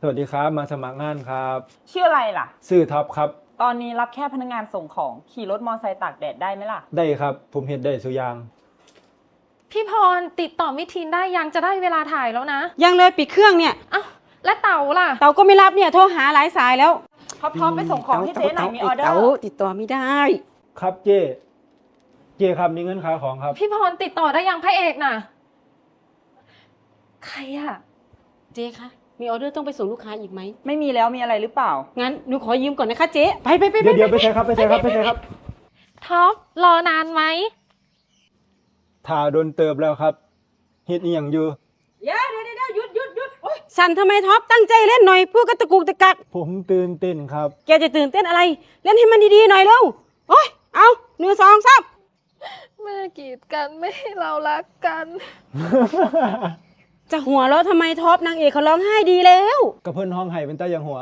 สวัสดีครับ มาสมัครงานครับ ชื่ออะไรล่ะชื่อท็อปครับ ตอนนี้รับแค่พนักงานส่งของขี่รถมอเตอร์ไซค์ตากแดดได้ไหมล่ะ ได้ครับ ผมเห็นได้สุอยาง พี่พรติดต่อมิทีนได้ยังจะได้เวลาถ่ายแล้วนะยังเลยปิดเครื่องเนี่ย เอ้าและเต่าล่ะเต๋าก็ไม่รับเนี่ย โทรหาหลายสายแล้วท็อปท็อปไปส่งของให้เจ๊หน่อยมีออเดอเต๋าร์ติดต่อไม่ได้ ครับเจ้เจ้ครับมีเงินค่าของครับ พี่พรติดต่อได้ยังพระเอกน่ะ ใครอะเจ๊คะ มีออเดอร์ต้องไปส่งลูกค้าอีกไหม ไม่มีแล้วมีอะไรหรือเปล่า งั้นหนูขอยืมก่อนนะคะเจ๊ไปไปไปเดี๋ยวเดี๋ยวไปใช้ครับไปใช้ครับไปใช้ครับท็อปรอนานไหมถ่าโดนเติบแล้วครับเฮ็ดอีหยังอยู่ เดี๋ยวเดี๋ยวเดี๋ยวหยุดหยุดหยุดโอ๊ยสั่นทำไมท็อปตั้งใจเล่นหน่อยพูดกระตะกุกตะกัก ผมตื่นเต้นครับ แกจะตื่นเต้นอะไร เล่นให้มันดีๆหน่อยเร็ว โอ๊ยเอาหนึ่งสองสามแม่กีดกันไม่ให้เรารักกัน จะหัวเราะทำไมท็อปนางเอกเขาร้องไห้ดีแล้ว กระเพิ่นห้องไห้เป็นตาอย่างหัว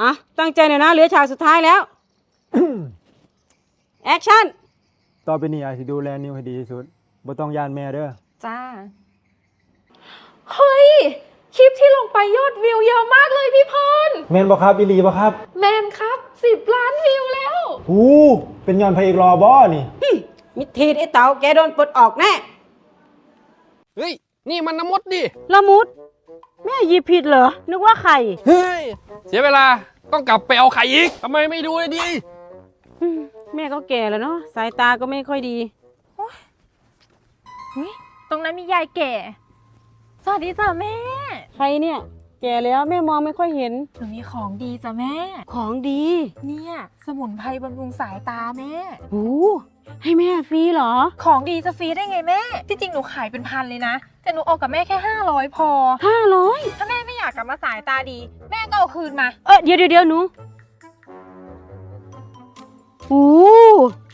อะ ตั้งใจหน่อยนะเหลือฉากสุดท้ายแล้ว แอคชั่น ต่อไปนี้อาจสิดูแลนิวให้ดีที่สุดบ่ต้องย่านแม่เด้อ จ้า เฮ้ย คลิปที่ลงไปยอดวิวเยอะมากเลยพี่พร แม่นบ่ครับอีหลีบ่ครับแมนครับสิบล้านวิวแล้ว หูเป็นย้อนพระเอกรอบ่นี่ มิดทีดไอ้เต๋าแกโดนปลดออกแน่ เฮ้ย นี่มันน้ำมดดิ ละมุด แม่หยิบผิดเหรอ นึกว่าไข่เฮ้ย เสียเวลา ต้องกลับไปเอาไข่อีกทำไมไม่ดูเลยดี อืมแม่ก็แก่แล้วเนาะสายตาก็ไม่ค่อยดี ตรงนั้นมียายแก่ สวัสดีจ้ะแม่ใครเนี่ย แก่แล้วแม่มองไม่ค่อยเห็นหนูมีของดีจ้ะแม่ ของดีเนี่ย สมุนไพรบำรุงสายตาแม่โอ้ ให้แม่ฟรีเหรอ ของดีจะฟรีได้ไงแม่ ที่จริงหนูขายเป็นพันเลยนะ แต่หนูเอากับแม่แค่ 500 พอ ห้าร้อยถ้าแม่ไม่อยากกลับมาสายตาดี แม่ก็เอาคืนมา เออเดี๋ยวเดี๋ยวเดี๋ยวหนูโอ้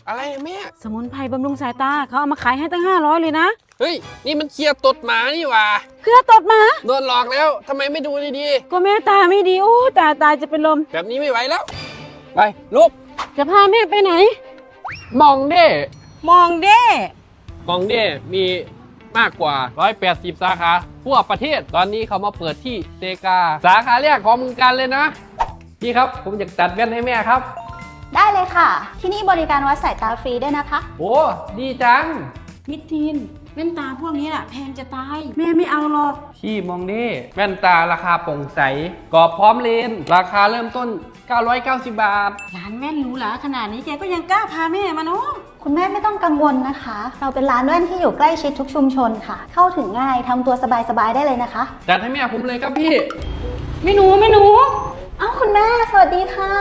อะไรแม่ สมุนไพรบำรุงสายตาเขาเอามาขายให้ตั้งห้าร้อยเลยนะเฮ้ย นี่มันเคลียร์ตดหมานี่หว่าเครือตดมา โดนหลอกแล้วทำไมไม่ดูดีก็แม่ตาไม่ดีโอ้ตาตาจะเป็นลม ๆแบบนี้ไม่ไหวแล้ว ไปลุกจะพาแม่ไปไหน มองเด้มองเด้ มองเด้มีมากกว่า 180 สาขาทั่วประเทศ ตอนนี้เขามาเปิดที่เซกา สาขาแรกของเมึงการเลยนะ พี่ครับ ผมอยากตัดแว่นให้แม่ครับ ได้เลยค่ะ ที่นี่บริการวัดสายตาฟรีด้วยนะคะ โอ้ดีจัง มิดทีน แว่นตาพวกนี้แหละแพงจะตาย แม่ไม่เอาหรอก พี่มองนี่แว่นตาราคาโปร่งใสกรอบพร้อมเลนส์ราคาเริ่มต้น 990 บาท ร้านแว่นหรูหราขนาดนี้แกก็ยังกล้าพาแม่มาเนาะคุณแม่ไม่ต้องกังวลนะคะ เราเป็นร้านแว่นที่อยู่ใกล้ชิดทุกชุมชนค่ะ เข้าถึงง่ายทำตัวสบายๆได้เลยนะคะ จัดให้แม่ผมเลยครับพี่ ไม่หนูไม่หนู เอ้าคุณแม่สวัสดีค่ะ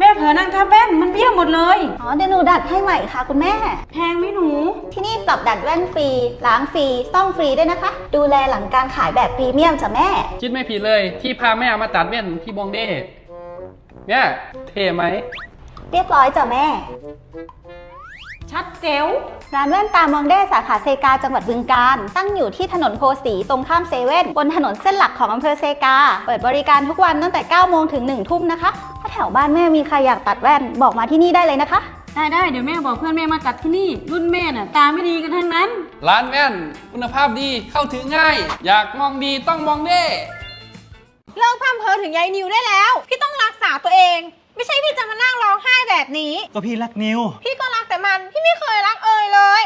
แม่เผลอนั่งทับแว่นมันเบี้ยวหมดเลย อ๋อเดี๋ยวหนูดัดให้ใหม่ค่ะ คุณแม่ แพงไหมหนู ที่นี่ ปรับดัดแว่นฟรี ล้างฟรี ซ่อมฟรีด้วยนะคะ ดูแลหลังการขายแบบพรีเมียมจ้ะแม่ คิดไม่ผิดเลยที่พาแม่มาตัดแว่นที่บองเด้เนี่ยเท่ไหม เรียบร้อยจ้ะแม่ ชัดเจ๋วร้านแว่นตามองเด้สาขาเซกาจังหวัดบึงกาฬตั้งอยู่ที่ถนนโพสีตรงข้ามเซเว่นบนถนนเส้นหลักของอำเภอเซกา เปิดบริการทุกวันตั้งแต่ 9 โมงถึง 1 ทุ่มนะคะ ถ้าแถวบ้านแม่มีใครอยากตัดแว่นบอกมาที่นี่ได้เลยนะคะ ได้ได้เดี๋ยวแม่บอกเพื่อนแม่มาตัดที่นี่ รุ่นแม่น่ะ ตาไม่ดีกันทั้งนั้น ร้านแว่นคุณภาพดีเข้าถึงง่าย อยากมองดีต้องมองเด้เลิกพร่ำเพ้อถึงยายนิวได้แล้ว พี่ต้องรักษาตัวเอง ไม่ใช่พี่จะมานั่งร้องไห้แบบนี้ ก็พี่รักนิว พี่ก็รักแต่มัน พี่ไม่เคยรักเอยเลย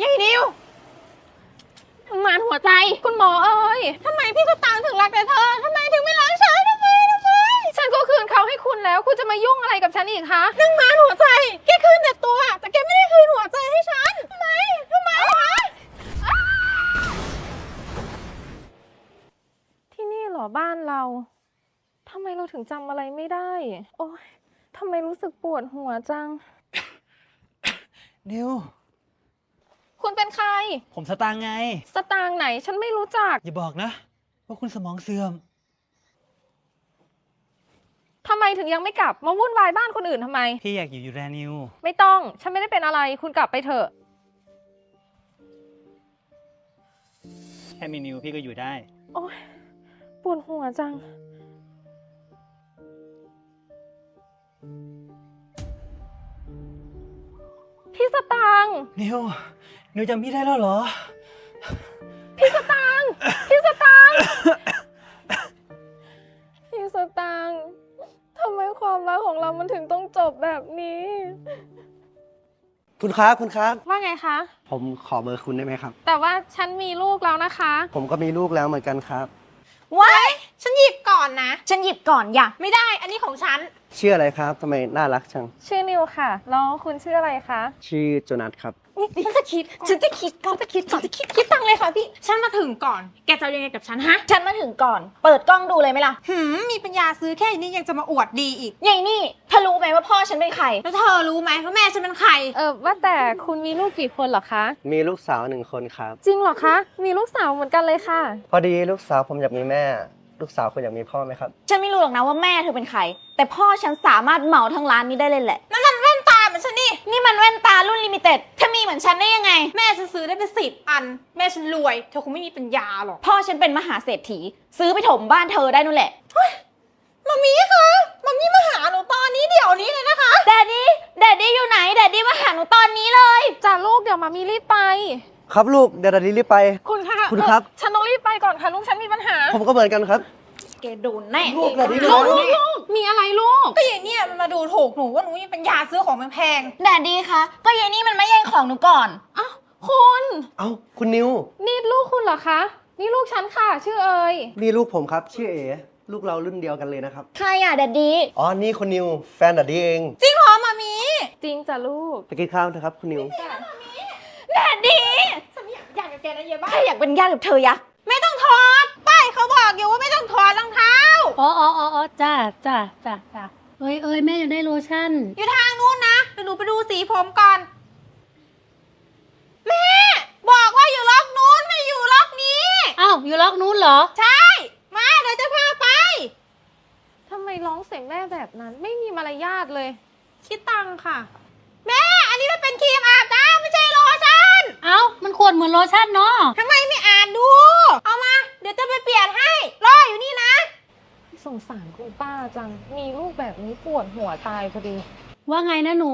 ยายนิวหมานหัวใจ คุณหมอเอ้ยทำไมพี่สตางค์ถึงรักแต่เธอทำไมถึงไม่รัก เขาให้คุณแล้ว คุณจะมายุ่งอะไรกับฉันอีกคะนึ่งมานหัวใจ แกคืนแต่ตัว แต่แกไม่ได้คืนหัวใจให้ฉันทำไมทำไมคะที่นี่เหรอบ้านเราทำไมเราถึงจำอะไรไม่ได้ โอ๊ยทำไมรู้สึกปวดหัวจัง นิว คุณเป็นใคร ผมสตางค์ไง สตางค์ไหนฉันไม่รู้จัก อย่าบอกนะ ว่าคุณสมองเสื่อม ทำไมถึงยังไม่กลับมาวุ่นวายบ้านคนอื่นทำไม พี่อยากอยู่อยู่แรนิว ไม่ต้อง ฉันไม่ได้เป็นอะไร คุณกลับไปเถอะ แค่มีนิวพี่ก็อยู่ได้ โอ๊ยปวดหัวจัง พี่สตางค์นิว นิวจำพี่ได้แล้วเหรอ พี่สตางค์พี่สตางค์ ต้องจบแบบนี้ คุณครับคุณครับว่าไงคะ ผมขอเบอร์คุณได้ไหมครับ แต่ว่าฉันมีลูกแล้วนะคะ ผมก็มีลูกแล้วเหมือนกันครับ ว้ายฉันหยิบก่อนนะ ฉันหยิบก่อนอย่าไม่ได้ อันนี้ของฉัน ชื่ออะไรครับทำไมน่ารักจัง ชื่อนิวค่ะ แล้วคุณชื่ออะไรคะ ชื่อโจนัสครับ ฉันจะคิด ฉันจะคิดก่อนจะคิดก่อนจะคิดคิดตังเลยค่ะพี่ ฉันมาถึงก่อน แกจะเอายังไงกับฉันฮะ ฉันมาถึงก่อน เปิดกล้องดูเลยไหมล่ะ หืม มีปัญญาซื้อแค่นี้ยังจะมาอวดดีอีก ยายนี่เธอรู้ไหมว่าพ่อฉันเป็นใคร แล้วเธอรู้ไหมว่าแม่ฉันเป็นใคร เออว่าแต่คุณมีลูกกี่คนเหรอคะ มีลูกสาวหนึ่งคนครับ จริงเหรอคะ มีลูกสาวเหมือนกันเลยค่ะ พอดีลูกสาวผมอยากมีแม่ ลูกสาวคุณอยากมีพ่อไหมครับ ฉันไม่รู้หรอกนะว่าแม่เธอเป็นใคร แต่พ่อฉันสามารถเหมาทั้งร้านนี้ได้เลยแหละ นั่นมันแว่นตาเหมือนฉันนี่ นี่มันแว่นตารุ่นลิมิเต็ดเธอมีเหมือนฉันได้ยังไง แม่ฉันซื้อได้เป็นสิบอัน แม่ฉันรวย เธอคงไม่มีปัญญาหรอก พ่อฉันเป็นมหาเศรษฐี ซื้อไปถมบ้านเธอได้นู่นแหละมามีคะมามีมาหาหนูตอนนี้เดี๋ยวนี้เลยนะคะ แดดดี้ แดดดี้อยู่ไหน แดดดี้มาหาหนูตอนนี้เลย จ่าลูกเดี๋ยวมามีรีบไป ครับลูกเดี๋ยวเรารีบไป คุณคะคุณครับ เอ่อฉันต้องรีบไปก่อนค่ะลูกฉันมีปัญหา ผมก็เหมือนกันครับ แกโดนแน่ ลูกเดี๋ยวนี้ลูกลูกลูกมีอะไรลูก ก็อย่างเนี้ยมันมาดูถูกหนูว่าหนูมีปัญญาซื้อของแพงแดดดี้คะก็ยายนี่มันไม่แย่งของหนูก่อน อ้าวคุณเอ้าคุณนิว นี่ลูกคุณเหรอคะ นี่ลูกฉันค่ะ ชื่อเอยนี่ลูกผมครับ ชื่อเอลูกเรารุ่นเดียวกันเลยนะครับ ใครอะแดดดี้อ๋อ นี่คุณนิว แฟนดัดดี้เอง ๆจริงเหรอมามี จริงจ้ะลูก ไปกินข้าวเถอะครับคุณนิว แดดดี้ฉันไม่อยากอยากกับแกนะเยบ้า ใครอยากเป็นญาติกับเธอยะ ไม่ต้องถอด ป้ายเขาบอกอยู่ว่าไม่ต้องถอดรองเท้า อ๋ออ๋ออ๋ออ๋อจ้าจ้าจ้าจ้าเอ้ยเอ้ยแม่อยากได้โลชั่น อยู่ทางนู้นนะเดี๋ยวหนูไปดูสีผมก่อน แม่ บอกว่าอยู่ล็อกนู้นไม่อยู่ล็อกนี้ อ้าวอยู่ล็อกนู้นเหรอ ใช่ มาเดี๋ยวจะพาไป ทำไมร้องเสียงแม่แบบนั้น ไม่มีมารยาทเลย คิดตังค่ะ แม่ อันนี้มันเป็นครีมอาบน้ำไม่ใช่โลชั่ นเอ้า มันขวดเหมือนโลชั่นเนาะทำไมไม่อ่านดู เอามา เดี๋ยวจะไปเปลี่ยนให้ รออยู่นี่นะ สงสารคุณป้าจัง มีลูกแบบนี้ปวดหัวตายพอดี ว่าไงนะหนู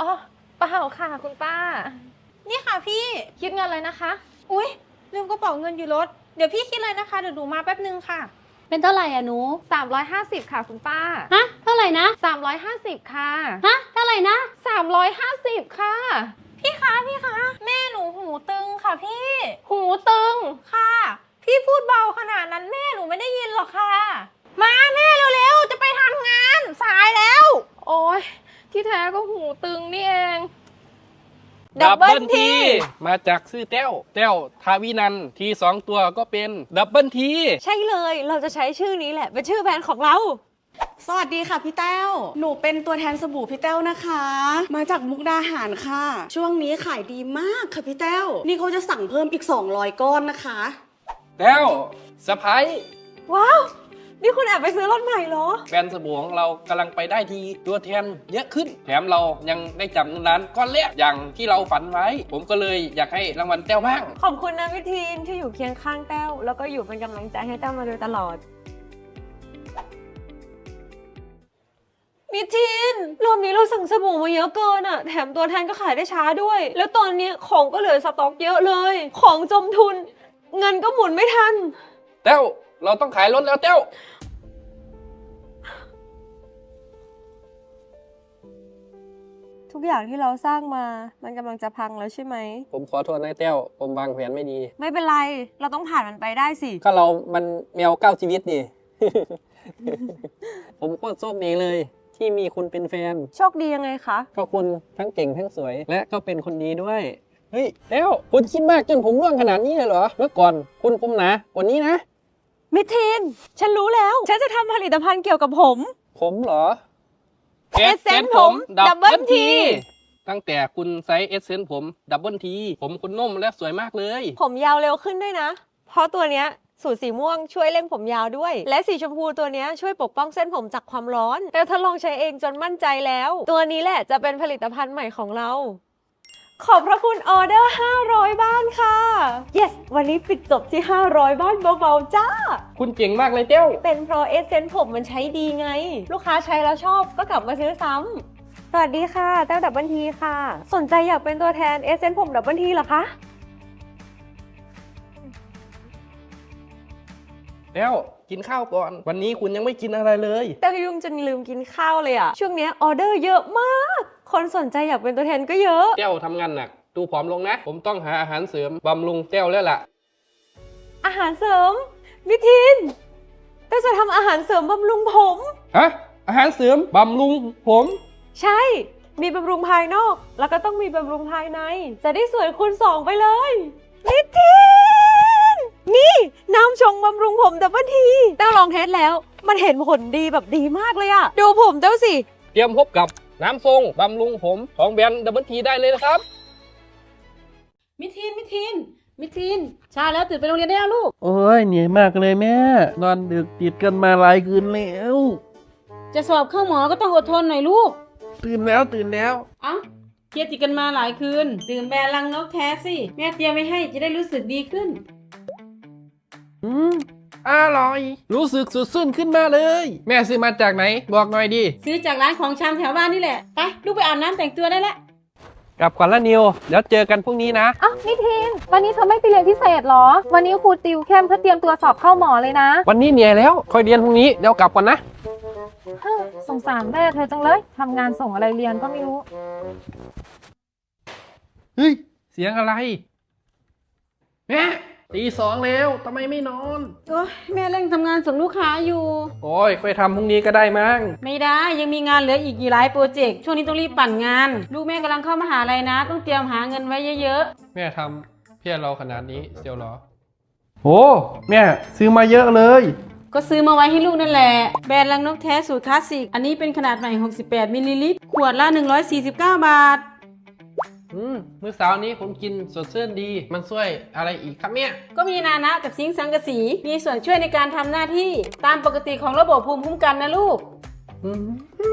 อ๋อเปล่าค่ะคุณป้า นี่ค่ะพี่ คิดเงินเลยนะคะ อุ๊ย ลืมกระเป๋าเงินอยู่รถ เดี๋ยวพี่คิดเลยนะคะ เดี๋ยวหนูมาแป๊บนึงค่ะ เป็นเท่าไหร่อะหนู 350 ค่ะคุณป้า ฮะ เท่าไหร่นะ 350 ค่ะ ฮะ เท่าไหร่นะ 350 ค่ะ พี่คะพี่คะแม่หนูหูตึงค่ะพี่ หูตึงค่ะ พี่พูดเบาขนาดนั้นแม่หนูไม่ได้ยินหรอกค่ะ มาแม่เร็วๆจะไปทำงานสายแล้ว โอ้ยที่แท้ก็หูตึงนี่เอง ดับเบิล Double ที T มาจากชื่อแต้วแต้วทาวินันทีสองตัวก็เป็นดับเบิลที ใช่เลย เราจะใช้ชื่อนี้แหละ เป็นชื่อแบรนด์ของเรา สวัสดีค่ะพี่แต้ว หนูเป็นตัวแทนสบู่พี่แต้วนะคะ มาจากมุกดาหารค่ะ ช่วงนี้ขายดีมากค่ะพี่แต้ว นี่เขาจะสั่งเพิ่มอีก 200 ก้อนนะคะ แต้วสะพายว้าว นี่คุณแอบไปซื้อรถใหม่เหรอ แบรนด์สบู่ของเรากำลังไปได้ทีตัวแทนเยอะขึ้น แถมเรายังได้จับเงินล้านก้อนแรกอย่างที่เราฝันไว้ ผมก็เลยอยากให้รางวัลแต้วบ้าง ขอบคุณนะพี่ทีนที่อยู่เคียงข้างแต้ว แล้วก็อยู่เป็นกำลังใจให้แต้วมาโดยตลอด มิทีนรอบนี้เราสั่งสบู่มาเยอะเกินอะแถมตัวแทนก็ขายได้ช้าด้วย แล้วตอนนี้ของก็เหลือสต็อกเยอะเลย ของจมทุน เงินก็หมุนไม่ทันแต้วเราต้องขายรถแล้วแต้วทุกอย่างที่เราสร้างมา มันกำลังจะพังแล้วใช่ไหม ผมขอโทษนะแต้วผมวางแผนไม่ดี ไม่เป็นไร เราต้องผ่านมันไปได้สิ ก็เรามันแมวเก้าชีวิตนี่ ผมโคตรโชคดีเลย ที่มีคุณเป็นแฟน โชคดียังไงคะ ก็คุณทั้งเก่งทั้งสวย และก็เป็นคนดีด้วย เฮ้ยแล้วคุณคิดมากจนผมร่วงขนาดนี้เลยเหรอ เมื่อก่อนคุณผมหนากว่านี้นะ มิทีน ฉันรู้แล้ว ฉันจะทำผลิตภัณฑ์เกี่ยวกับผม ผมเหรอ Essence ผมดับ Double เบิล T ทีตั้งแต่คุณใช้เอเซนผมดับเบิลทีผมคุณนุ่มและสวยมากเลย ผมยาวเร็วขึ้นด้วยนะ เพราะตัวเนี้ย สูตรสีม่วงช่วยเร่งผมยาวด้วย และสีชมพูตัวเนี้ยช่วยปกป้องเส้นผมจากความร้อน แต่ทดลองใช้เองจนมั่นใจแล้ว ตัวนี้แหละจะเป็นผลิตภัณฑ์ใหม่ของเรา ขอบพระคุณออเดอร์ 500 บ้านค่ะ yes วันนี้ปิดจบที่ 500 บ้านเบาๆจ้า คุณเก่งมากเลยเจ้า เป็นเพราะเอเซนผมมันใช้ดีไง ลูกค้าใช้แล้วชอบก็กลับมาซื้อซ้ำสวัสดีค่ะแต้วดับเบิลทีค่ะ สนใจอยากเป็นตัวแทนเอเซนผมดับเบิลทีเหรอคะ แล้วกินข้าวก่อน วันนี้คุณยังไม่กินอะไรเลย แต่ยุ่งจนลืมกินข้าวเลยอะช่วงเนี้ยออเดอร์เยอะมาก คนสนใจอยากเป็นตัวแทนก็เยอะเต้วทำงานหนัก ดูผอมลงนะ ผมต้องหาอาหารเสริมบำรุงเต้วแล้วล่ะ อาหารเสริมมิทินเต้าจะทำอาหารเสริมบำรุงผม ฮะ อาหารเสริมบำรุงผม ใช่ มีบำรุงภายนอก แล้วก็ต้องมีบำรุงภายใน จะได้สวยคูณสองไปเลยมิทิน นี่น้ำชงบำรุงผมดับเบิลทีเต้าลองเทสแล้ว มันเห็นผลดีแบบดีมากเลยอะดูผมเต้าสิ เตรียมพบกับน้ำทรงบำรุงผมของแบรนด์ดับเบิลทีได้เลยนะครับ มิทีนมิทีนมิทีนชาแล้วตื่นไปโรงเรียนได้แล้วลูก โอ้ยเหนื่อยมากเลยแม่ นอนดึกติดกันมาหลายคืนแล้ว จะสอบเข้าหมอก็ต้องอดทนหน่อยลูก ตื่นแล้วตื่นแล้ว เอ้าเครียดจิตกันมาหลายคืน ดื่มแบรนด์ลังนกแท้สิ แม่เตรียมไว้ให้จะได้รู้สึกดีขึ้น อืมอร่อย รู้สึกสดชื่นขึ้นมาเลย แม่ซื้อมาจากไหน บอกหน่อยดิ ซื้อจากร้านของชำแถวบ้านนี่แหละ ไป ลูกไปอาบน้ำแต่งตัวได้แล้วกลับก่อนละนิว เดี๋ยวเจอกันพรุ่งนี้นะ อ้าวนิทิน วันนี้เธอไม่ไปเรียนพิเศษเหรอ วันนี้ครูติวเข้มเพื่อเตรียมตัวสอบเข้าหมอเลยนะวันนี้เหนื่อยแล้ว ค่อยเรียนพรุ่งนี้ เดี๋ยวกลับก่อนนะ เฮ้อสงสารแม่เธอจังเลยทำงานส่งอะไรเรียนก็ไม่รู้ เฮ้ย เสียงอะไร แม่ ตีสองแล้วทำไมไม่นอน โอ้ยแม่เร่งทำงานส่งลูกค้าอยู่ โอ้ยค่อยทำพรุ่งนี้ก็ได้มั้ง ไม่ได้ยังมีงานเหลืออีกกี่หลายโปรเจกต์ช่วงนี้ต้องรีบปั่นงาน ลูกแม่กำลังเข้ามหาลัยนะ ต้องเตรียมหาเงินไว้เยอะแม่ทำเพื่อเราขนาดนี้เซียวเหรอโอ้แม่ซื้อมาเยอะเลย ๆ ก็ซื้อมาไว้ให้ลูกนั่นแหละ แบรนด์ลังนกแท้สูตรคลาสสิก อันนี้เป็นขนาดใหม่ 68มิลลิลิตรขวดละ 149 บาท อืมมื้อเช้านี้ผมกินสดชื่นดี มันช่วยอะไรอีกครับเนี่ย ก็มีนานะกับซิงค์สังกะสี มีส่วนช่วยในการทำหน้าที่ตามปกติของระบบภูมิคุ้มกันนะลูก อื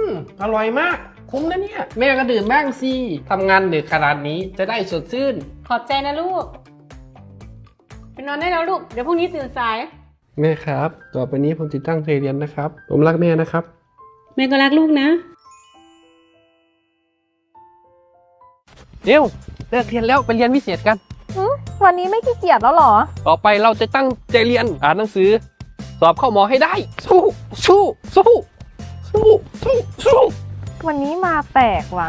มอร่อยมาก คุ้มนะเนี่ย แม่ก็ดื่มบ้างสิทำงานดึกขนาดนี้จะได้สดชื่น ขอบใจนะลูก ไปนอนได้แล้วลูก เดี๋ยวพรุ่งนี้ตื่นสาย แม่ครับ ต่อไปนี้ผมจะตั้งใจเรียนนะครับ ผมรักแม่นะครับ แม่ก็รักลูกนะ เดี๋ยวเลิกเรียนแล้วไปเรียนพิเศษกันวันนี้ไม่ขี้เกียจแล้วเหรอ ต่อไปเราจะตั้งใจเรียนอ่านหนังสือ สอบเข้าหมอให้ได้ สู้สู้สู้สู้สู้สู้วันนี้มาแปลกว่ะ